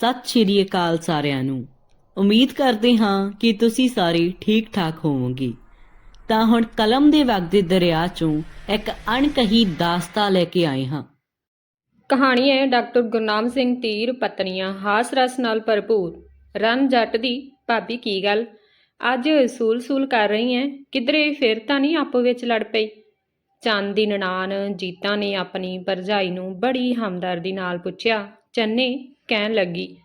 ਸਤਿ ਸ਼੍ਰੀ ਅਕਾਲ ਸਾਰਿਆਂ ਨੂੰ। ਉਮੀਦ ਕਰਦੇ ਹਾਂ ਕਿ ਤੁਸੀਂ ਸਾਰੇ ਠੀਕ ਠਾਕ ਹੋਵੋਗੇ। ਤਾਂ ਹੁਣ ਕਲਮ ਦੇ ਵਗਦੇ ਦਰਿਆ ਚੋਂ ਇੱਕ ਅਣਕਹੀ ਦਾਸਤਾ ਲੈ ਕੇ ਆਏ ਹਾਂ। ਕਹਾਣੀ ਹੈ ਡਾਕਟਰ ਗੁਰਨਾਮ ਸਿੰਘ ਤੀਰ, ਪਤਨੀਆਂ, ਹਾਸ ਰਸ ਨਾਲ ਭਰਪੂਰ। ਰਨ ਜੱਟ ਦੀ, ਭਾਬੀ ਕੀ ਗੱਲ? ਅੱਜ ਸੂਲ ਸੂਲ ਕਰ ਰਹੀ ਐ, ਕਿਧਰੇ ਫਿਰ ਤਾਂ ਨਹੀਂ ਆਪੋ ਵਿੱਚ ਲੜ ਪਈ? ਚੰਦ ਦੀ ਨਨਾਣ ਜੀਤਾ ਨੇ ਆਪਣੀ ਭਰਜਾਈ ਨੂੰ ਬੜੀ ਹਮਦਰਦੀ ਨਾਲ ਪੁੱਛਿਆ, ਚੰਨੇ ਕਹਿਣ ਲੱਗੀ,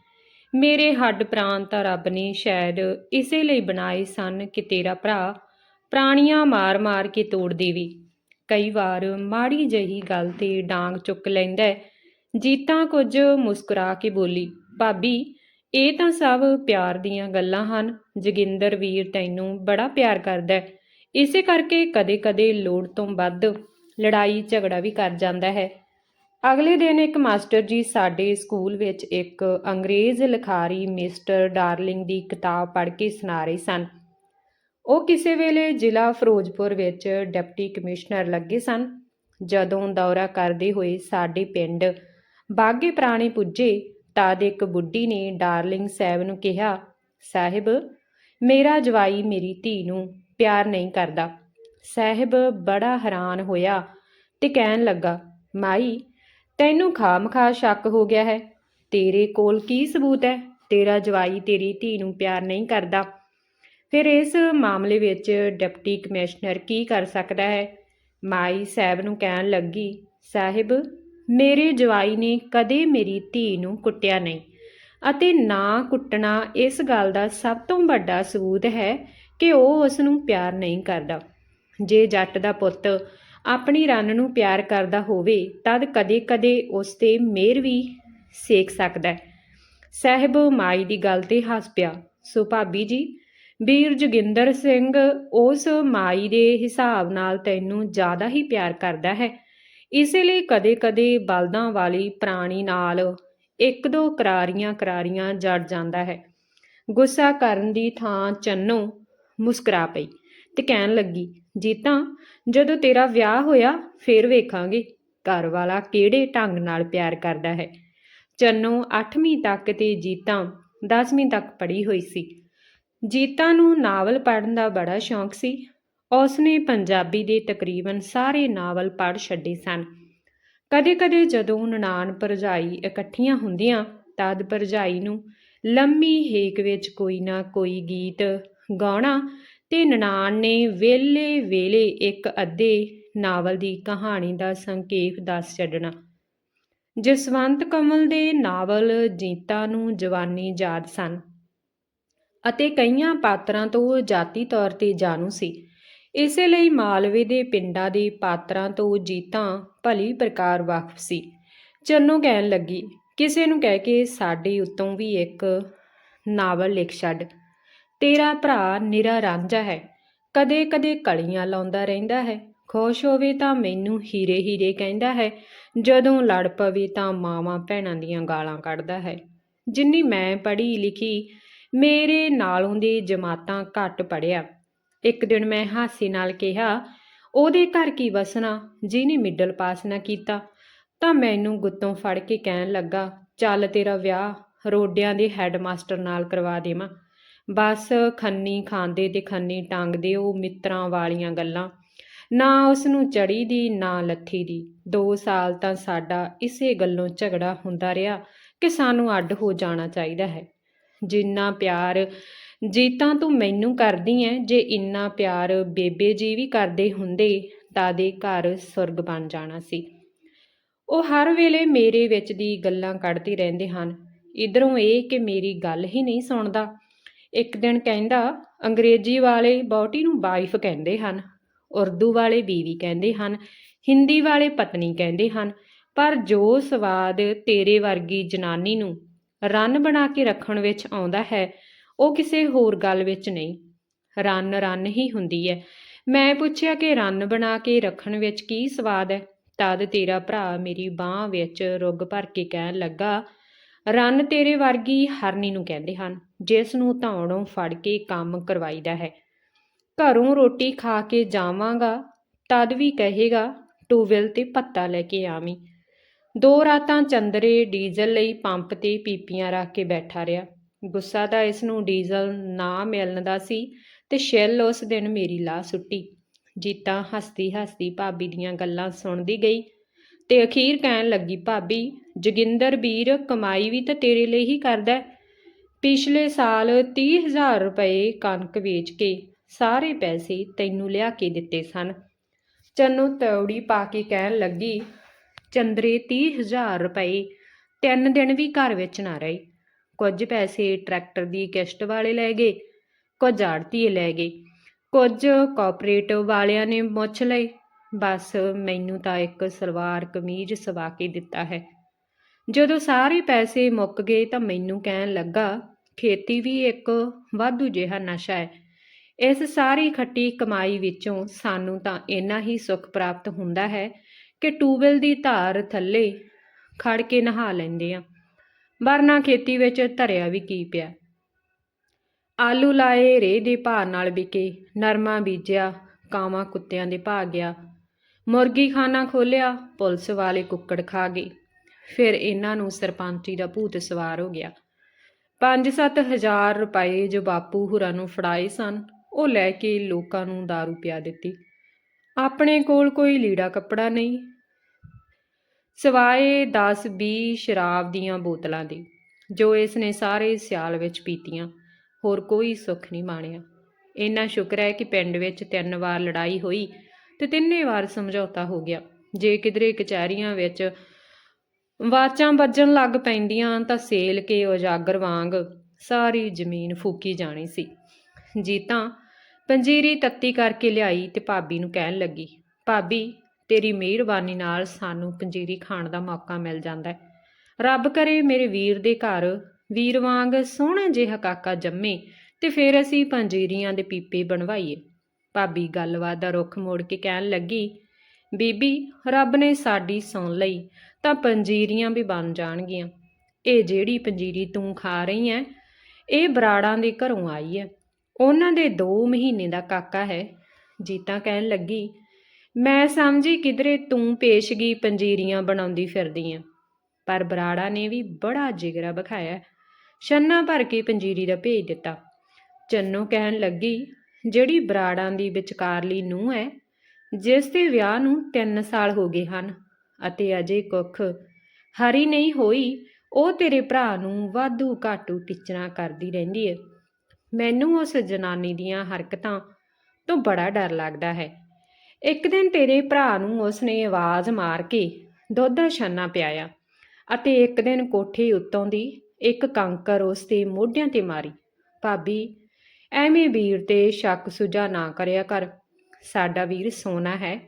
ਮੇਰੇ ਹੱਡ ਪ੍ਰਾਣ ਤਾਂ ਰੱਬ ਨੇ ਸ਼ਾਇਦ ਇਸੇ ਲਈ ਬਣਾਏ ਸਨ ਕਿ ਤੇਰਾ ਭਰਾ ਪ੍ਰਾਣੀਆਂ ਮਾਰ-ਮਾਰ ਕੇ ਤੋੜ ਦੇਵੇ ਕਈ ਵਾਰ ਮਾੜੀ ਜਹੀ ਗੱਲ ਤੇ ਡਾਂਗ ਚੁੱਕ ਲੈਂਦਾ ਹੈ। ਜੀਤਾ ਕੁਝ ਮੁਸਕਰਾ ਕੇ ਬੋਲੀ, ਭਾਬੀ, ਇਹ ਤਾਂ ਸਭ ਪਿਆਰ ਦੀਆਂ ਗੱਲਾਂ ਹਨ, ਜੋਗਿੰਦਰ ਵੀਰ ਤੈਨੂੰ ਬੜਾ ਪਿਆਰ ਕਰਦਾ ਹੈ ਇਸੇ ਕਰਕੇ ਕਦੇ-ਕਦੇ ਲੋੜ ਤੋਂ ਵੱਧ ਲੜਾਈ ਝਗੜਾ ਵੀ ਕਰ ਜਾਂਦਾ ਹੈ ਅਗਲੇ ਦਿਨ ਇੱਕ ਮਾਸਟਰ ਜੀ ਸਾਡੇ ਸਕੂਲ ਵਿੱਚ ਇੱਕ ਅੰਗਰੇਜ਼ ਲਿਖਾਰੀ ਮਿਸਟਰ ਡਾਰਲਿੰਗ ਦੀ ਕਿਤਾਬ ਪੜ੍ਹ ਕੇ ਸੁਣਾ ਰਹੇ ਸਨ। ਉਹ ਕਿਸੇ ਵੇਲੇ ਜ਼ਿਲ੍ਹਾ ਫਿਰੋਜ਼ਪੁਰ ਵਿੱਚ ਡਿਪਟੀ ਕਮਿਸ਼ਨਰ ਲੱਗੇ ਸਨ। ਜਦੋਂ ਦੌਰਾ ਕਰਦੇ ਹੋਏ ਸਾਡੇ ਪਿੰਡ ਬਾਗੇ ਪ੍ਰਾਣੀ ਪੁੱਜੇ ਤਦ ਇੱਕ ਬੁੱਢੀ ਨੇ ਡਾਰਲਿੰਗ ਸਾਹਿਬ ਨੂੰ ਕਿਹਾ, ਸਾਹਿਬ, ਮੇਰਾ ਜਵਾਈ ਮੇਰੀ ਧੀ ਨੂੰ ਪਿਆਰ ਨਹੀਂ ਕਰਦਾ। ਸਾਹਿਬ, ਬੜਾ ਹੈਰਾਨ ਹੋਇਆ ਤੇ ਕਹਿਣ ਲੱਗਾ, ਮਾਈ ਤੈਨੂੰ ਖਾਮਖਾ ਸ਼ੱਕ ਹੋ ਗਿਆ ਹੈ। ਤੇਰੇ ਕੋਲ ਕੀ ਸਬੂਤ ਹੈ? ਤੇਰਾ ਜਵਾਈ ਤੇਰੀ ਧੀ ਨੂੰ ਪਿਆਰ ਨਹੀਂ ਕਰਦਾ। ਫਿਰ ਇਸ ਮਾਮਲੇ ਵਿੱਚ ਡਿਪਟੀ ਕਮਿਸ਼ਨਰ ਕੀ ਕਰ ਸਕਦਾ ਹੈ? ਮਾਈ ਸਾਹਿਬ ਨੂੰ ਕਹਿਣ ਲੱਗੀ, ਸਾਹਿਬ, ਮੇਰੇ ਜਵਾਈ ਨੇ ਕਦੇ ਮੇਰੀ ਧੀ ਨੂੰ ਕੁੱਟਿਆ ਨਹੀਂ ਅਤੇ ਨਾ ਕੁੱਟਣਾ ਇਸ ਗੱਲ ਦਾ ਸਭ ਤੋਂ ਵੱਡਾ ਸਬੂਤ ਹੈ ਕਿ ਉਹ ਉਸ ਨੂੰ ਪਿਆਰ ਨਹੀਂ ਕਰਦਾ। ਜੇ ਜੱਟ ਦਾ ਪੁੱਤ ਆਪਣੀ ਰੰਨ ਨੂੰ ਪਿਆਰ ਕਰਦਾ ਹੋਵੇ, ਤਦ ਕਦੇ-ਕਦੇ ਉਸ ਤੇ ਮਿਹਰ ਵੀ ਸੇਕ ਸਕਦਾ ਹੈ। ਸਾਹਿਬ ਮਾਈ ਦੀ ਗੱਲ ਤੇ ਹੱਸ ਪਿਆ। ਸੋ ਭਾਬੀ ਜੀ, ਵੀਰ ਜੋਗਿੰਦਰ ਸਿੰਘ ਉਸ ਮਾਈ ਦੇ ਹਿਸਾਬ ਨਾਲ ਤੈਨੂੰ ਜ਼ਿਆਦਾ ਹੀ ਪਿਆਰ ਕਰਦਾ ਹੈ। ਇਸੇ ਲਈ ਕਦੇ-ਕਦੇ ਬਲਦਾਂ ਵਾਲੀ ਪ੍ਰਾਣੀ ਨਾਲ ਇੱਕ ਦੋ ਕਰਾਰੀਆਂ ਕਰਾਰੀਆਂ ਜੜ ਜਾਂਦਾ ਹੈ। ਗੁੱਸਾ ਕਰਨ ਦੀ ਥਾਂ ਚੰਨੋ ਮੁਸਕਰਾ ਪਈ ਤੇ ਕਹਿਣ ਲੱਗੀ ਜੀਤਾ ਜਦੋਂ ਤੇਰਾ ਵਿਆਹ ਹੋਇਆ, ਫੇਰ ਵੇਖਾਂਗੇ ਘਰ ਵਾਲਾ ਕਿਹੜੇ ਢੰਗ ਨਾਲ ਪਿਆਰ ਕਰਦਾ ਹੈ। ਚੰਨੋ 8ਵੀਂ ਤੱਕ ਤੇ ਜੀਤਾ 10ਵੀਂ ਤੱਕ ਪੜ੍ਹੀ ਹੋਈ ਸੀ। ਜੀਤਾ ਨੂੰ ਨਾਵਲ ਪੜ੍ਹਨ ਦਾ ਬੜਾ ਸ਼ੌਂਕ ਸੀ। ਉਸਨੇ ਪੰਜਾਬੀ ਦੇ ਤਕਰੀਬਨ ਸਾਰੇ ਨਾਵਲ ਪੜ੍ਹ ਛੱਡੇ ਸਨ। ਕਦੇ-ਕਦੇ ਜਦੋਂ ਨਨਾਣ ਭਰਜਾਈ ਇਕੱਠੀਆਂ ਹੁੰਦੀਆਂ, ਤਦ ਭਰਜਾਈ ਨੂੰ ਲੰਮੀ ਹੇਕ ਵਿੱਚ ਕੋਈ ਨਾ ਕੋਈ ਗੀਤ ਗਾਉਣਾ ਤੇ ਨਨਾਣ ਨੇ ਵੇਲੇ ਵੇਲੇ ਇੱਕ ਅੱਧੇ ਨਾਵਲ ਦੀ ਕਹਾਣੀ ਦਾ ਸੰਖੇਪ ਦੱਸ ਛੱਡਣਾ। ਜਸਵੰਤ ਕਮਲ ਦੇ ਨਾਵਲ ਜੀਤਾ ਨੂੰ ਜਵਾਨੀ ਯਾਦ ਸਨ ਅਤੇ ਕਈਆਂ ਪਾਤਰਾਂ ਤੋਂ ਜਾਤੀ ਤੌਰ ਤੇ ਜਾਣੂ ਸੀ। ਇਸੇ ਲਈ ਮਾਲਵੇ ਦੇ ਪਿੰਡਾਂ ਦੇ ਪਾਤਰਾਂ ਤੋਂ ਜੀਤਾਂ ਭਲੀ ਪ੍ਰਕਾਰ ਵਾਕਿਫ ਸੀ। ਚੰਨੋ ਕਹਿਣ ਲੱਗੀ, ਕਿਸੇ ਨੂੰ ਕਹਿ ਕੇ ਸਾਡੇ ਉੱਤੋਂ ਵੀ ਇੱਕ ਨਾਵਲ ਲਿਖ ਛੱਡ। ਤੇਰਾ ਭਰਾ ਨਿਰਾ ਰਾਂਝਾ ਹੈ। ਕਦੇ-ਕਦੇ ਕਲੀਆਂ ਲਾਉਂਦਾ ਰਹਿੰਦਾ ਹੈ। ਖੁਸ਼ ਹੋਵੇ ਤਾਂ ਮੈਨੂੰ ਹੀਰੇ ਹੀਰੇ ਕਹਿੰਦਾ ਹੈ। ਜਦੋਂ ਲੜ ਪਵੇ ਤਾਂ ਮਾਵਾਂ ਭੈਣਾਂ ਦੀਆਂ ਗਾਲਾਂ ਕੱਢਦਾ ਹੈ। ਜਿੰਨੀ ਮੈਂ ਪੜ੍ਹੀ ਲਿਖੀ, ਮੇਰੇ ਨਾਲੋਂ ਦੇ ਜਮਾਤਾਂ ਘੱਟ ਪੜਿਆ ਇੱਕ ਦਿਨ ਮੈਂ ਹਾਸੇ ਨਾਲ ਕਿਹਾ, ਉਹਦੇ ਘਰ ਕੀ ਵਸਣਾ? ਜਿਹਨੇ ਮਿਡਲ ਪਾਸ ਨਾ ਕੀਤਾ। ਤਾਂ ਮੈਨੂੰ ਗੁੱਤੋਂ ਫੜ ਕੇ ਕਹਿਣ ਲੱਗਾ, ਚੱਲ ਤੇਰਾ ਵਿਆਹ ਰੋਡਿਆਂ ਦੇ ਹੈੱਡਮਾਸਟਰ ਨਾਲ ਕਰਵਾ ਦੇਵਾਂ। ਬਸ ਖੰਨੀ ਖਾਂਦੇ ਤੇ ਖੰਨੀ ਟੰਗਦੇ ਉਹ ਮਿੱਤਰਾਂ ਵਾਲੀਆਂ ਗੱਲਾਂ। ਨਾ ਉਸ ਨੂੰ ਚੜੀ ਦੀ, ਨਾ ਲੱਥੀ ਦੀ। 2 ਸਾਲ ਤਾਂ ਸਾਡਾ ਇਸੇ ਗੱਲੋਂ ਝਗੜਾ ਹੁੰਦਾ ਰਿਹਾ ਕਿ ਸਾਨੂੰ ਅੱਡ ਹੋ ਜਾਣਾ ਚਾਹੀਦਾ ਹੈ। ਜਿੰਨਾ ਪਿਆਰ ਜੀਤਾਂ ਤੂੰ ਮੈਨੂੰ ਕਰਦੀ ਐ, ਜੇ ਇੰਨਾ ਪਿਆਰ ਬੇਬੇ ਜੀ ਵੀ ਕਰਦੇ ਹੁੰਦੇ ਤਾਂ ਦੇ ਘਰ ਸੁਰਗ ਬਣ ਜਾਣਾ ਸੀ। ਉਹ ਹਰ ਵੇਲੇ ਮੇਰੇ ਵਿੱਚ ਦੀ ਗੱਲਾਂ ਕੱਢਦੇ ਰਹਿੰਦੇ ਹਨ। ਇਧਰੋਂ ਇਹ ਕਿ ਮੇਰੀ ਗੱਲ ਹੀ ਨਹੀਂ ਸੁਣਦਾ। ਇੱਕ ਦਿਨ ਕਹਿੰਦਾ, ਅੰਗਰੇਜ਼ੀ ਵਾਲੇ ਬੌਟੀ ਨੂੰ ਵਾਈਫ ਕਹਿੰਦੇ ਹਨ, ਉਰਦੂ ਵਾਲੇ ਬੀਵੀ ਕਹਿੰਦੇ ਹਨ, ਹਿੰਦੀ ਵਾਲੇ ਪਤਨੀ ਕਹਿੰਦੇ ਹਨ, ਪਰ ਜੋ ਸਵਾਦ ਤੇਰੇ ਵਰਗੀ ਜਨਾਨੀ ਨੂੰ ਰੰਨ ਬਣਾ ਕੇ ਰੱਖਣ ਵਿੱਚ ਆਉਂਦਾ ਹੈ, ਉਹ ਕਿਸੇ ਹੋਰ ਗੱਲ ਵਿੱਚ ਨਹੀਂ। ਰੰਨ ਰੰਨ ਹੀ ਹੁੰਦੀ ਹੈ। ਮੈਂ ਪੁੱਛਿਆ ਕਿ ਰੰਨ ਬਣਾ ਕੇ ਰੱਖਣ ਵਿੱਚ ਕੀ ਸਵਾਦ ਹੈ? ਤਦ ਤੇਰਾ ਭਰਾ ਮੇਰੀ ਬਾਹ ਵਿੱਚ ਰੁੱਗ ਭਰ ਕੇ ਕਹਿਣ ਲੱਗਾ ਰੰਨ ਤੇਰੇ ਵਰਗੀ ਹਰਨੀ ਨੂੰ ਕਹਿੰਦੇ ਹਨ, ਜਿਸ ਨੂੰ ਧੌਣੋਂ ਫੜ ਕੇ ਕੰਮ ਕਰਵਾਈਦਾ ਹੈ। ਘਰੋਂ ਰੋਟੀ ਖਾ ਕੇ ਜਾਵਾਂਗਾ, ਤਦ ਵੀ ਕਹੇਗਾ ਟੂਵੈਲ ਤੇ ਪੱਤਾ ਲੈ ਕੇ ਆਵੀਂ। ਦੋ ਰਾਤਾਂ ਚੰਦਰੇ ਡੀਜ਼ਲ ਲਈ ਪੰਪ ਤੇ ਪੀਪੀਆਂ ਰੱਖ ਕੇ ਬੈਠਾ ਰਿਹਾ। ਗੁੱਸਾ ਤਾਂ ਇਸ ਨੂੰ ਡੀਜ਼ਲ ਨਾ ਮਿਲਣ ਦਾ ਸੀ ਤੇ ਸ਼ੈਲ ਉਸ ਦਿਨ ਮੇਰੀ ਲਾਹ ਸੁੱਟੀ। ਜੀਤਾ ਹੱਸਦੀ ਹੱਸਦੀ ਭਾਬੀ ਦੀਆਂ ਗੱਲਾਂ ਸੁਣਦੀ ਗਈ। ਤੇ ਅਖੀਰ ਕਹਿਣ ਲੱਗੀ, ਭਾਬੀ, ਜੋਗਿੰਦਰ ਵੀਰ ਕਮਾਈ ਵੀ ਤਾਂ ਤੇਰੇ ਲਈ ਹੀ ਕਰਦਾ ਪਿਛਲੇ ਸਾਲ 30000 ਰੁਪਏ ਕਣਕ ਵੇਚ ਕੇ ਸਾਰੇ ਪੈਸੇ ਤੈਨੂੰ ਲਿਆ ਕੇ ਦਿੱਤੇ ਸਨ। ਚੰਨੂ ਤੌੜੀ ਪਾ ਕੇ ਕਹਿਣ ਲੱਗੀ, ਚੰਦਰੇ 30000 ਰੁਪਏ ਤਿੰਨ ਦਿਨ ਵੀ ਘਰ ਵਿੱਚ ਨਾ ਰਹੇ। ਕੁਝ ਪੈਸੇ ਟਰੈਕਟਰ ਦੀ ਕਿਸ਼ਤ ਵਾਲੇ ਲੈ ਗਏ, ਕੁਝ ਆੜਤੀਏ ਲੈ ਗਏ, ਕੁਝ ਕੋਆਪਰੇਟਿਵ ਵਾਲਿਆਂ ਨੇ ਮੁੱਛ ਲਏ। ਬਸ ਮੈਨੂੰ ਤਾਂ ਇੱਕ ਸਲਵਾਰ ਕਮੀਜ਼ ਸਵਾ ਕੇ ਦਿੱਤਾ ਹੈ। ਜਦੋਂ ਸਾਰੇ ਪੈਸੇ ਮੁੱਕ ਗਏ ਤਾਂ ਮੈਨੂੰ ਕਹਿਣ ਲੱਗਾ, ਖੇਤੀ ਵੀ ਇੱਕ ਵਾਧੂ ਜਿਹਾ ਨਸ਼ਾ ਹੈ। ਇਸ ਸਾਰੀ ਖੱਟੀ ਕਮਾਈ ਵਿੱਚੋਂ ਸਾਨੂੰ ਤਾਂ ਇੰਨਾ ਹੀ ਸੁੱਖ ਪ੍ਰਾਪਤ ਹੁੰਦਾ ਹੈ ਕਿ ਟੂਬਲ ਦੀ ਧਾਰ ਥੱਲੇ ਖੜ ਕੇ ਨਹਾ ਲੈਂਦੇ ਆ ਵਰਨਾ ਖੇਤੀ ਵਿੱਚ ਧਰਿਆ ਵੀ ਕੀ ਪਿਆ। ਆਲੂ ਲਾਏ ਰੇ ਦੇ ਭਾਅ ਨਾਲ ਵਿਕੇ, ਨਰਮਾ ਬੀਜਿਆ, ਕਾਵਾਂ ਕੁੱਤਿਆਂ ਦੇ ਭਾਅ ਗਿਆ। ਮੁਰਗੀ ਖਾਨਾ ਖੋਲਿਆ, ਪੁਲਿਸ ਵਾਲੇ ਕੁੱਕੜ ਖਾ ਗਏ। ਫਿਰ ਇਹਨਾਂ ਨੂੰ ਸਰਪੰਚੀ ਦਾ ਭੂਤ ਸਵਾਰ ਹੋ ਗਿਆ। 5-7 ਹਜ਼ਾਰ ਰੁਪਏ ਜੋ ਬਾਪੂ ਹੁਰਾਂ ਨੂੰ ਫੜਾਏ ਸਨ, ਉਹ ਲੈ ਕੇ ਲੋਕਾਂ ਨੂੰ दारू ਪਿਆ ਦਿੱਤੀ। ਆਪਣੇ ਕੋਲ ਕੋਈ ਲੀੜਾ ਕੱਪੜਾ ਨਹੀਂ। ਸਵਾਏ 10-20 ਸ਼ਰਾਬ ਦੀਆਂ ਬੋਤਲਾਂ ਦੀ, ਜੋ ਇਸ ਨੇ ਸਾਰੇ ਸਿਆਲ ਵਿੱਚ ਪੀਤੀਆਂ, ਹੋਰ ਕੋਈ ਸੁੱਖ ਨਹੀਂ ਮਾਣਿਆ। ਇੰਨਾ ਸ਼ੁਕਰ ਹੈ ਕਿ ਪਿੰਡ ਵਿੱਚ ਤਿੰਨ ਵਾਰ ਲੜਾਈ ਹੋਈ ਤੇ ਤਿੰਨੇ ਵਾਰ ਸਮਝੌਤਾ ਹੋ ਗਿਆ। ਜੇ ਕਿਧਰੇ ਕਚਹਿਰੀਆਂ ਵਿੱਚ ਵਾਚਾਂ ਵੱਜਣ ਲੱਗ ਪੈਂਦੀਆਂ ਤਾਂ ਸੇਲ ਕੇ ਉਜਾਗਰ ਵਾਂਗ ਸਾਰੀ ਜ਼ਮੀਨ ਫੂਕੀ ਜਾਣੀ ਸੀ। ਜੀਤਾਂ ਪੰਜੀਰੀ ਤੱਤੀ ਕਰਕੇ ਲਿਆਈ ਤੇ ਭਾਬੀ ਨੂੰ ਕਹਿਣ ਲੱਗੀ, ਭਾਬੀ, ਤੇਰੀ ਮਿਹਰਬਾਨੀ ਨਾਲ ਸਾਨੂੰ ਪੰਜੀਰੀ ਖਾਣ ਦਾ ਮੌਕਾ ਮਿਲ ਜਾਂਦਾ ਹੈ। ਰੱਬ ਕਰੇ ਮੇਰੇ ਵੀਰ ਦੇ ਘਰ ਵੀਰ ਵਾਂਗ ਸੋਹਣਾ ਜਿਹਾ ਕਾਕਾ ਜੰਮੇ ਤੇ ਫਿਰ ਅਸੀਂ ਪੰਜੀਰੀਆਂ ਦੇ ਪੀਪੇ ਬਣਵਾਈਏ। ਭਾਬੀ ਗੱਲਬਾਤ ਦਾ ਰੁੱਖ ਮੋੜ ਕੇ ਕਹਿਣ ਲੱਗੀ, ਬੀਬੀ, ਰੱਬ ਨੇ ਸਾਡੀ ਸੁਣ ਲਈ, ਤਾਂ ਪੰਜੀਰੀਆਂ ਵੀ ਬਣ ਜਾਣਗੀਆਂ। ਇਹ ਜਿਹੜੀ ਪੰਜੀਰੀ ਤੂੰ ਖਾ ਰਹੀ ਐ, ਇਹ ਬਰਾੜਾਂ ਦੇ ਘਰੋਂ ਆਈ ਐ। ਉਹਨਾਂ ਦੇ 2 ਮਹੀਨੇ ਦਾ ਕਾਕਾ ਹੈ। ਜੀਤਾ ਕਹਿਣ ਲੱਗੀ, ਮੈਂ ਸਮਝੀ ਕਿਧਰੇ ਤੂੰ ਪੇਸ਼ਗੀ ਪੰਜੀਰੀਆਂ ਬਣਾਉਂਦੀ ਫਿਰਦੀ ਐ, ਪਰ ਬਰਾੜਾ ਨੇ ਵੀ ਬੜਾ ਜਿਗਰਾ ਵਿਖਾਇਆ। ਛੰਨਾ ਭਰ ਕੇ ਪੰਜੀਰੀ ਦਾ ਭੇਜ ਦਿੱਤਾ। ਚੰਨੋ ਕਹਿਣ ਲੱਗੀ ਜਿਹੜੀ ਬਰਾੜਾਂ ਦੀ ਵਿਚਕਾਰਲੀ ਨੂੰਹ ਹੈ, ਜਿਸ ਦੇ ਵਿਆਹ ਨੂੰ 3 ਸਾਲ ਹੋ ਗਏ ਹਨ ਅਤੇ ਅਜੇ ਕੁੱਖ ਹਰੀ ਨਹੀਂ ਹੋਈ, ਉਹ ਤੇਰੇ ਭਰਾ ਨੂੰ ਵਾਧੂ ਘਾਟੂ ਟਿਚਣਾ ਕਰਦੀ ਰਹਿੰਦੀ ਹੈ। ਮੈਨੂੰ ਉਸ ਜਨਾਨੀ ਦੀਆਂ ਹਰਕਤਾਂ ਤੋਂ ਬੜਾ ਡਰ ਲੱਗਦਾ ਹੈ। ਇੱਕ ਦਿਨ ਤੇਰੇ ਭਰਾ ਨੂੰ ਉਸਨੇ ਆਵਾਜ਼ ਮਾਰ ਕੇ ਦੁੱਧ ਦਾ ਛੰਨਾ ਪਿਆਇਆ ਅਤੇ ਇੱਕ ਦਿਨ ਕੋਠੇ ਉੱਤੋਂ ਦੀ ਇੱਕ ਕੰਕਰ ਉਸ ਦੇ ਮੋਢਿਆਂ ਤੇ ਮਾਰੀ। ਭਾਬੀ ਐਵੇਂ ਵੀਰ ਤੇ ਸ਼ੱਕ ਸੁਝਾ ਨਾ ਕਰਿਆ ਕਰ। ਸਾਡਾ ਵੀਰ ਸੋਨਾ ਹੈ।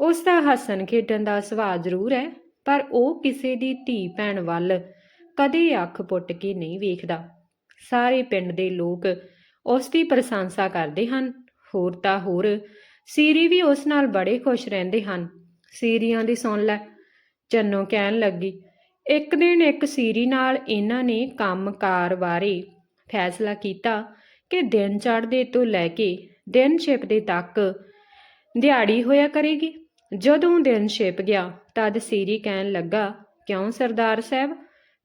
ਉਸ ਦਾ ਹੱਸਣ ਖੇਡਣ ਦਾ ਸੁਭਾਅ ਜ਼ਰੂਰ ਹੈ, ਪਰ ਉਹ ਕਿਸੇ ਦੀ ਧੀ ਭੈਣ ਵੱਲ ਕਦੇ ਅੱਖ ਪੁੱਟ ਕੇ ਨਹੀਂ ਵੇਖਦਾ। ਸਾਰੇ ਪਿੰਡ ਦੇ ਲੋਕ ਉਸ ਦੀ ਪ੍ਰਸ਼ੰਸਾ ਕਰਦੇ ਹਨ। ਹੋਰ ਤਾਂ ਹੋਰ, ਸੀਰੀ ਵੀ ਉਸ ਨਾਲ ਬੜੇ ਖੁਸ਼ ਰਹਿੰਦੇ ਹਨ। ਸੀਰੀਆਂ ਦੀ ਸੁਣ ਲੈ, ਚੰਨੋ ਕਹਿਣ ਲੱਗੀ, ਇੱਕ ਦਿਨ ਇੱਕ ਸੀਰੀ ਨਾਲ ਇਹਨਾਂ ਨੇ ਕੰਮਕਾਰ ਬਾਰੇ ਫੈਸਲਾ ਕੀਤਾ ਕਿ ਦਿਨ ਚੜ੍ਹਦੇ ਤੋਂ ਲੈ ਕੇ ਦਿਨ ਛਿਪਦੇ ਤੱਕ ਦਿਹਾੜੀ ਹੋਇਆ ਕਰੇਗੀ। ਜਦੋਂ ਦਿਨ ਛਿਪ ਗਿਆ, ਤਦ ਸੀਰੀ ਕਹਿਣ ਲੱਗਾ, ਕਿਉਂ ਸਰਦਾਰ ਸਾਹਿਬ?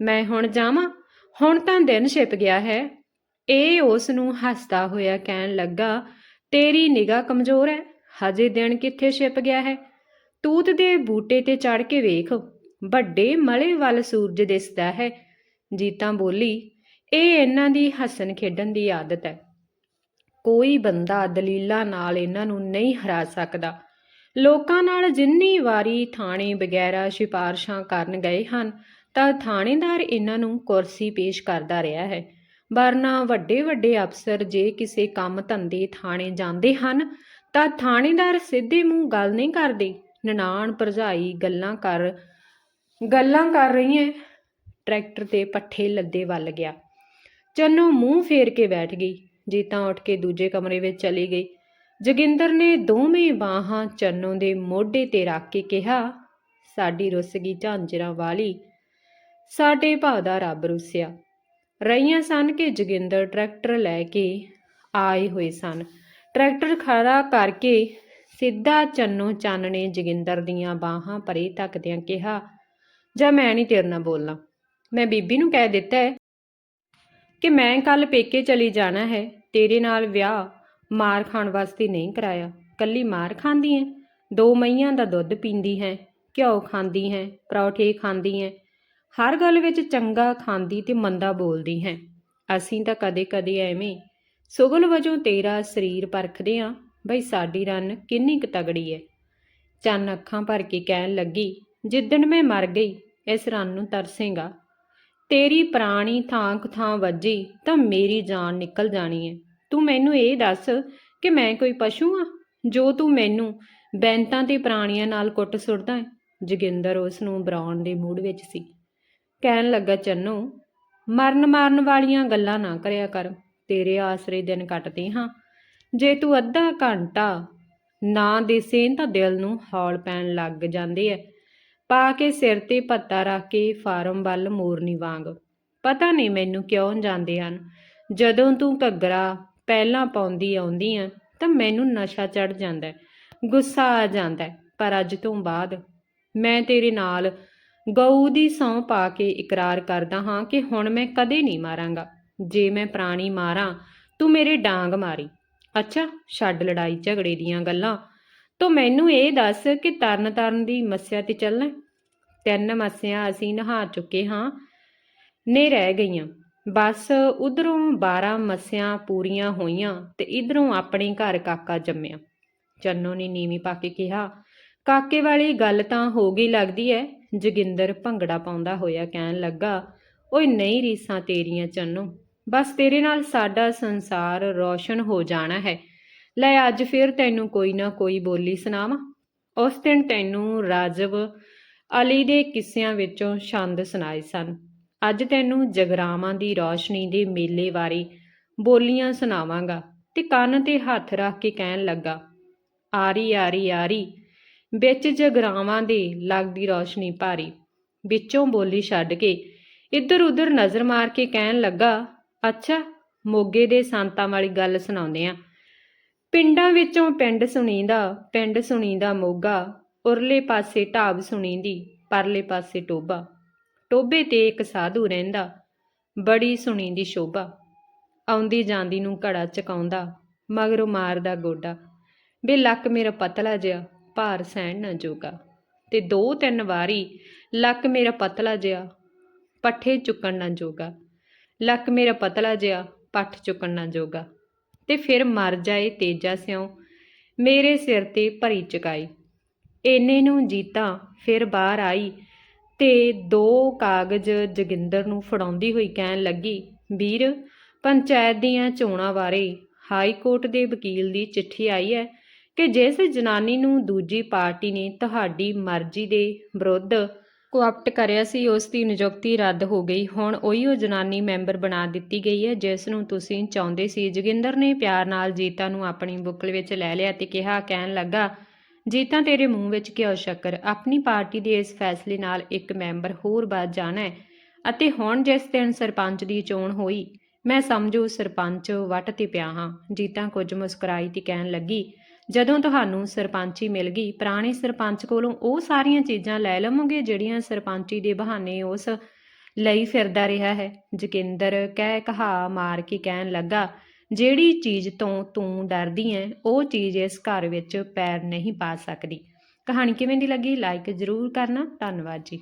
ਮੈਂ ਹੁਣ ਜਾਵਾਂ? ਹੁਣ ਤਾਂ ਦਿਨ ਛਿਪ ਗਿਆ ਹੈ। ਇਹ ਉਸ ਨੂੰ ਹੱਸਦਾ ਹੋਇਆ ਕਹਿਣ ਲੱਗਾ, ਤੇਰੀ ਨਿਗਾਹ ਕਮਜ਼ੋਰ ਹੈ। ਹਜੇ ਦਿਨ ਕਿੱਥੇ ਛਿਪ ਗਿਆ ਹੈ? ਤੂਤ ਦੇ ਬੂਟੇ ਤੇ ਚੜ ਕੇ ਵੇਖ। ਵੱਡੇ ਮਲੇ ਵੱਲ ਸੂਰਜ ਦਿਸਦਾ ਹੈ। ਜੀਤਾਂ ਬੋਲੀ ਇਹ ਇਹਨਾਂ ਦੀ ਹੱਸਣ ਖੇਡਣ ਦੀ ਆਦਤ ਹੈ। ਕੋਈ ਬੰਦਾ ਦਲੀਲਾਂ ਨਾਲ ਇਹਨਾਂ ਨੂੰ ਨਹੀਂ ਹਰਾ ਸਕਦਾ। ਲੋਕਾਂ ਨਾਲ ਜਿੰਨੀ ਵਾਰੀ ਥਾਣੇ ਵਗੈਰਾ ਸਿਫਾਰਸ਼ਾਂ ਕਰਨ ਗਏ ਹਨ, ਤਾਂ ਥਾਣੇਦਾਰ ਇਹਨਾਂ ਨੂੰ ਕੁਰਸੀ ਪੇਸ਼ ਕਰਦਾ ਰਿਹਾ ਹੈ। ਵਰਨਾ ਵੱਡੇ ਵੱਡੇ ਅਫਸਰ ਜੇ ਕਿਸੇ ਕੰਮ ਧੰਦੇ ਥਾਣੇ ਜਾਂਦੇ ਹਨ, ਤਾਂ ਥਾਣੇਦਾਰ ਸਿੱਧੇ ਮੂੰਹ ਗੱਲ ਨਹੀਂ ਕਰਦੇ। ਨਨਾਣ ਭਰਜਾਈ ਗੱਲਾਂ ਕਰ ਗੱਲਾਂ ਕਰ ਰਹੀ ਹੈ ਟਰੈਕਟਰ ਤੇ ਪੱਠੇ ਲੱਦੇ ਵੱਲ ਗਿਆ। ਚੰਨੋ ਮੂੰਹ ਫੇਰ ਕੇ ਬੈਠ ਗਈ, ਜੀਤਾਂ ਉੱਠ ਕੇ ਦੂਜੇ ਕਮਰੇ ਵਿੱਚ ਚਲੀ ਗਈ। ਜੋਗਿੰਦਰ ਨੇ ਦੋਵੇਂ ਬਾਹਾਂ ਚੰਨੋ ਦੇ ਮੋਢੇ ਤੇ ਰੱਖ ਕੇ ਕਿਹਾ, ਸਾਡੀ ਰੁੱਸ ਗਈ ਝਾਂਜਰਾਂ ਵਾਲੀ। ਸਾਡੇ ਭਾਅ ਦਾ ਰੱਬ ਰੁੱਸਿਆ। ਰਹੀਆਂ ਸਨ ਕਿ ਜੋਗਿੰਦਰ ਟਰੈਕਟਰ ਲੈ ਕੇ ਆਏ ਹੋਏ ਸਨ। ਟਰੈਕਟਰ ਖੜਾ ਕਰਕੇ ਸਿੱਧਾ ਚੰਨੋ ਚੰਨ ਨੇ ਜੋਗਿੰਦਰ ਦੀਆਂ ਬਾਹਾਂ ਪਰੇ ਤੱਕਦਿਆਂ ਕਿਹਾ, ਜਾਂ ਮੈਂ ਨਹੀਂ ਤੇਰੇ ਨਾਲ ਬੋਲਣਾ। ਮੈਂ ਬੀਬੀ ਨੂੰ ਕਹਿ ਦਿੱਤਾ ਹੈ ਕਿ ਮੈਂ ਕੱਲ ਪੇਕੇ ਚਲੀ ਜਾਣਾ ਹੈ, ਤੇਰੇ ਨਾਲ ਵਿਆਹ ਮਾਰ ਖਾਣ ਵਾਸਤੇ ਨਹੀਂ ਕਰਾਇਆ। ਕੱਲੀ ਮਾਰ ਖਾਂਦੀ ਹੈ ਦੋ ਮਈਆਂ ਦਾ ਦੁੱਧ ਪੀਂਦੀ ਹੈ, ਘਿਓ ਖਾਂਦੀ ਹੈ, ਪਰੌਠੇ ਖਾਂਦੀ ਹੈ ਹਰ ਗੱਲ ਵਿੱਚ ਚੰਗਾ ਖਾਂਦੀ ਤੇ ਮੰਦਾ ਬੋਲਦੀ ਹੈ। ਅਸੀਂ ਤਾਂ ਕਦੇ-ਕਦੇ ਐਵੇਂ ਸੁਗਲ ਵਜੋਂ ਤੇਰਾ ਸਰੀਰ ਪਰਖਦੇ ਆ ਬਈ ਸਾਡੀ ਰਨ ਕਿੰਨੀ ਕੁ ਤਗੜੀ ਹੈ ਚੰਨ ਅੱਖਾਂ ਭਰ ਕੇ ਕਹਿਣ ਲੱਗੀ, ਜਿੱਦਣ ਮੈਂ ਮਰ ਗਈ, ਇਸ ਰਨ ਨੂੰ ਤਰਸੇਗਾ। ਤੇਰੀ ਪ੍ਰਾਣੀ ਥਾਂ ਕੁ ਥਾਂ ਵੱਜੀ, ਤਾਂ ਮੇਰੀ ਜਾਨ ਨਿਕਲ ਜਾਣੀ ਹੈ ਤੂੰ ਮੈਨੂੰ ਇਹ ਦੱਸ ਕਿ ਮੈਂ ਕੋਈ ਪਸ਼ੂ ਆ, ਜੋ ਤੂੰ ਮੈਨੂੰ ਬੈਂਤਾਂ ਤੇ ਪ੍ਰਾਣੀਆਂ ਨਾਲ ਕੁੱਟ ਸੁੱਟਦਾ ਹੈ ਜੋਗਿੰਦਰ ਉਸ ਨੂੰ ਬਰਾਉਣ ਦੇ ਮੂਡ ਵਿੱਚ ਸੀ। ਕਹਿਣ ਲੱਗਾ, ਚੰਨੂ, ਮਰਨ ਮਾਰਨ ਵਾਲੀਆਂ ਗੱਲਾਂ ਨਾ ਕਰਿਆ ਕਰ, ਤੇਰੇ ਆਸਰੇ ਦਿਨ ਕੱਟਦੇ ਹਾਂ। ਜੇ ਤੂੰ ਅੱਧਾ ਘੰਟਾ ਨਾ ਦੇਸੇ ਤਾਂ ਦਿਲ ਨੂੰ ਹੌਲ ਪੈਣ ਲੱਗ ਜਾਂਦੇ ਐ ਪਾ ਕੇ ਸਿਰ ਤੇ ਪੱਤਾ ਰੱਖ ਕੇ ਫਾਰਮ ਵੱਲ ਮੋਰਨੀ ਵਾਂਗ। ਪਤਾ ਨਹੀਂ ਮੈਨੂੰ ਕਿਉਂ ਜਾਂਦੇ ਹਨ। ਜਦੋਂ ਤੂੰ ਘੱਗਰਾ ਪਹਿਲਾਂ ਪਾਉਂਦੀ ਆਉਂਦੀ ਆ, ਤਾਂ ਮੈਨੂੰ ਨਸ਼ਾ ਚੜ ਜਾਂਦਾ ਗੁੱਸਾ ਆ ਜਾਂਦਾ ਪਰ ਅੱਜ ਤੋਂ ਬਾਅਦ ਮੈਂ ਤੇਰੇ ਨਾਲ ਗਊ ਦੀ ਸਹੁੰ ਪਾ ਕੇ ਇਕਰਾਰ ਕਰਦਾ ਹਾਂ ਕਿ ਹੁਣ ਮੈਂ ਕਦੇ ਨਹੀਂ ਮਾਰਾਂਗਾ। ਜੇ ਮੈਂ ਪ੍ਰਾਣੀ ਮਾਰਾਂ, ਤੂੰ ਮੇਰੇ ਡਾਂਗ ਮਾਰੀ। ਅੱਛਾ, ਛੱਡ ਲੜਾਈ ਝਗੜੇ ਦੀਆਂ ਗੱਲਾਂ। ਤੂੰ ਮੈਨੂੰ ਇਹ ਦੱਸ ਕਿ ਤਰਨ ਤਰਨ ਦੀ ਮੱਸਿਆ ਤੇ ਚੱਲਣਾ ਤਿੰਨ ਮੱਸਿਆ ਅਸੀਂ ਨਹਾ ਚੁੱਕੇ ਹਾਂ, ਨੇ ਰਹਿ ਗਈਆਂ। ਬਸ ਉਧਰੋਂ 12 ਮੱਸਿਆ ਪੂਰੀਆਂ ਹੋਈਆਂ ਤੇ ਇਧਰੋਂ ਆਪਣੇ ਘਰ ਕਾਕਾ ਜੰਮਿਆ। ਚੰਨੋ ਨੇ ਨੀਵੀਂ ਪਾ ਕੇ ਕਿਹਾ, ਕਾਕੇ ਵਾਲੀ ਗੱਲ ਤਾਂ ਹੋ ਗਈ ਲੱਗਦੀ ਐ। ਜੋਗਿੰਦਰ ਭੰਗੜਾ ਪਾਉਂਦਾ ਹੋਇਆ ਕਹਿਣ ਲੱਗਾ, ਓਏ ਨਹੀਂ ਰੀਸਾਂ ਤੇਰੀਆਂ ਚੰਨੋ, ਬਸ ਤੇਰੇ ਨਾਲ ਸਾਡਾ ਸੰਸਾਰ ਰੌਸ਼ਨ ਹੋ ਜਾਣਾ ਹੈ। ਲੈ ਅੱਜ ਫਿਰ ਤੈਨੂੰ ਕੋਈ ਨਾ ਕੋਈ ਬੋਲੀ ਸੁਣਾਵਾਂ। ਉਸ ਦਿਨ ਤੈਨੂੰ ਰਾਜਵ ਅਲੀ ਦੇ ਕਿੱਸਿਆਂ ਵਿੱਚੋਂ ਛੰਦ ਸੁਣਾਏ ਸਨ। ਅੱਜ ਤੈਨੂੰ ਜਗਰਾਵਾਂ ਦੀ ਰੌਸ਼ਨੀ ਦੇ ਮੇਲੇ ਬਾਰੇ ਬੋਲੀਆਂ ਸੁਣਾਵਾਂਗਾ ਤੇ ਕੰਨ ਤੇ ਹੱਥ ਰੱਖ ਕੇ ਕਹਿਣ ਲੱਗਾ, ਆਰੀ ਆਰੀ ਆਰੀ, ਵਿੱਚ ਜਗਰਾਵਾਂ ਦੇ ਲੱਗਦੀ ਰੌਸ਼ਨੀ ਭਾਰੀ। ਵਿੱਚੋਂ ਬੋਲੀ ਛੱਡ ਕੇ ਇੱਧਰ ਉੱਧਰ ਨਜ਼ਰ ਮਾਰ ਕੇ ਕਹਿਣ ਲੱਗਾ, ਅੱਛਾ, ਮੋਗੇ ਦੇ ਸੰਤਾਂ ਵਾਲੀ ਗੱਲ ਸੁਣਾਉਂਦੇ ਆ। ਪਿੰਡਾਂ ਵਿੱਚੋਂ ਪਿੰਡ ਸੁਣੀਦਾ ਪਿੰਡ ਸੁਣੀਦਾ ਮੋਗਾ। ਉਰਲੇ ਪਾਸੇ ਢਾਬ ਸੁਣੀਂਦੀ, ਪਰਲੇ ਪਾਸੇ ਟੋਬਾ ਟੋਬੇ ਤੇ ਇੱਕ ਸਾਧੂ ਰਹਿੰਦਾ, ਬੜੀ ਸੁਣੀਦੀ ਸ਼ੋਭਾ। ਆਉਂਦੀ ਜਾਂਦੀ ਨੂੰ ਘੜਾ ਚਕਾਉਂਦਾ, ਮਗਰੋਂ ਮਾਰਦਾ ਗੋਡਾ। ਬੇ ਲੱਕ ਮੇਰਾ ਪਤਲਾ ਜਿਹਾ, ਭਾਰ ਸਹਿਣ ਨਾ ਜੋਗਾ। ਤੇ ਦੋ ਤਿੰਨ ਵਾਰੀ ਲੱਕ ਮੇਰਾ ਪਤਲਾ ਜਿਹਾ, ਪੱਠੇ ਚੁੱਕਣ ਨਾ ਜੋਗਾ। ਲੱਕ ਮੇਰਾ ਪਤਲਾ ਜਿਹਾ, ਪੱਠ ਚੁੱਕਣ ਨਾ ਜੋਗਾ। ਤੇ ਫਿਰ ਮਰ ਜਾਏ ਤੇਜਾ ਸਿਉ। ਮੇਰੇ ਸਿਰ ਤੇ ਭਰੀ ਚੁਕਾਈ। ਏਨੇ ਨੂੰ ਜੀਤਾ, ਫਿਰ ਬਾਹਰ ਆਈ ਤੇ ਦੋ ਕਾਗਜ਼ ਜੋਗਿੰਦਰ ਨੂੰ ਫੜਾਉਂਦੀ ਹੋਈ ਕਹਿਣ ਲੱਗੀ, ਵੀਰ, ਪੰਚਾਇਤ ਦੀਆਂ ਚੋਣਾਂ ਬਾਰੇ ਹਾਈ ਕੋਰਟ ਦੇ ਵਕੀਲ ਦੀ ਚਿੱਠੀ ਆਈ ਹੈ ਕਿ ਜਿਸ ਜਨਾਨੀ ਨੂੰ ਦੂਜੀ ਪਾਰਟੀ ਨੇ ਤੁਹਾਡੀ ਮਰਜ਼ੀ ਦੇ ਵਿਰੁੱਧ ਕੋਆਪਟ ਕਰਿਆ ਸੀ, ਉਸ ਦੀ ਨਿਯੁਕਤੀ ਰੱਦ ਹੋ ਗਈ। ਹੁਣ ਉਹੀ ਉਹ ਜਨਾਨੀ ਮੈਂਬਰ ਬਣਾ ਦਿੱਤੀ ਗਈ ਹੈ, ਜਿਸ ਨੂੰ ਤੁਸੀਂ ਚਾਹੁੰਦੇ ਸੀ। ਜੋਗਿੰਦਰ ਨੇ ਪਿਆਰ ਨਾਲ ਜੀਤਾ ਨੂੰ ਆਪਣੀ ਬੁੱਕਲ ਵਿੱਚ ਲੈ ਲਿਆ ਤੇ ਕਿਹਾ, ਕਹਿਣ ਲੱਗਾ, ਜੀਤਾ ਤੇਰੇ ਮੂੰਹ ਵਿੱਚ ਘਿਓ ਸ਼ੱਕਰ? ਆਪਣੀ ਪਾਰਟੀ ਦੇ ਇਸ ਫੈਸਲੇ ਨਾਲ ਇੱਕ ਮੈਂਬਰ ਹੋਰ ਵੱਧ ਜਾਣਾ ਹੈ। ਅਤੇ ਹੁਣ ਜਿਸ ਦਿਨ ਸਰਪੰਚ ਦੀ ਚੋਣ ਹੋਈ, ਮੈਂ ਸਮਝੋ ਸਰਪੰਚ ਵੱਟ ਤੇ ਪਿਆ ਹਾਂ। ਜੀਤਾ ਕੁਝ ਮੁਸਕਰਾਈ ਤੇ ਕਹਿਣ ਲੱਗੀ ਜਦੋਂ ਤੁਹਾਨੂੰ ਸਰਪੰਚੀ ਮਿਲ ਗਈ, ਪੁਰਾਣੇ ਸਰਪੰਚ ਕੋਲੋਂ ਉਹ ਸਾਰੀਆਂ ਚੀਜ਼ਾਂ ਲੈ ਲਵੋਗੇ ਜਿਹੜੀਆਂ ਸਰਪੰਚੀ ਦੇ ਬਹਾਨੇ ਉਸ ਲਈ ਫਿਰਦਾ ਰਿਹਾ ਹੈ? ਜੋਗਿੰਦਰ ਕਹਿ ਕਹਾ ਮਾਰ ਕੇ ਕਹਿਣ ਲੱਗਾ, ਜਿਹੜੀ ਚੀਜ਼ ਤੋਂ ਤੂੰ ਡਰਦੀ ਐ, ਉਹ ਚੀਜ਼ ਇਸ ਘਰ ਵਿੱਚ ਪੈਰ ਨਹੀਂ ਪਾ ਸਕਦੀ। ਕਹਾਣੀ ਕਿਵੇਂ ਦੀ ਲੱਗੀ? ਲਾਈਕ ਜ਼ਰੂਰ ਕਰਨਾ। ਧੰਨਵਾਦ ਜੀ।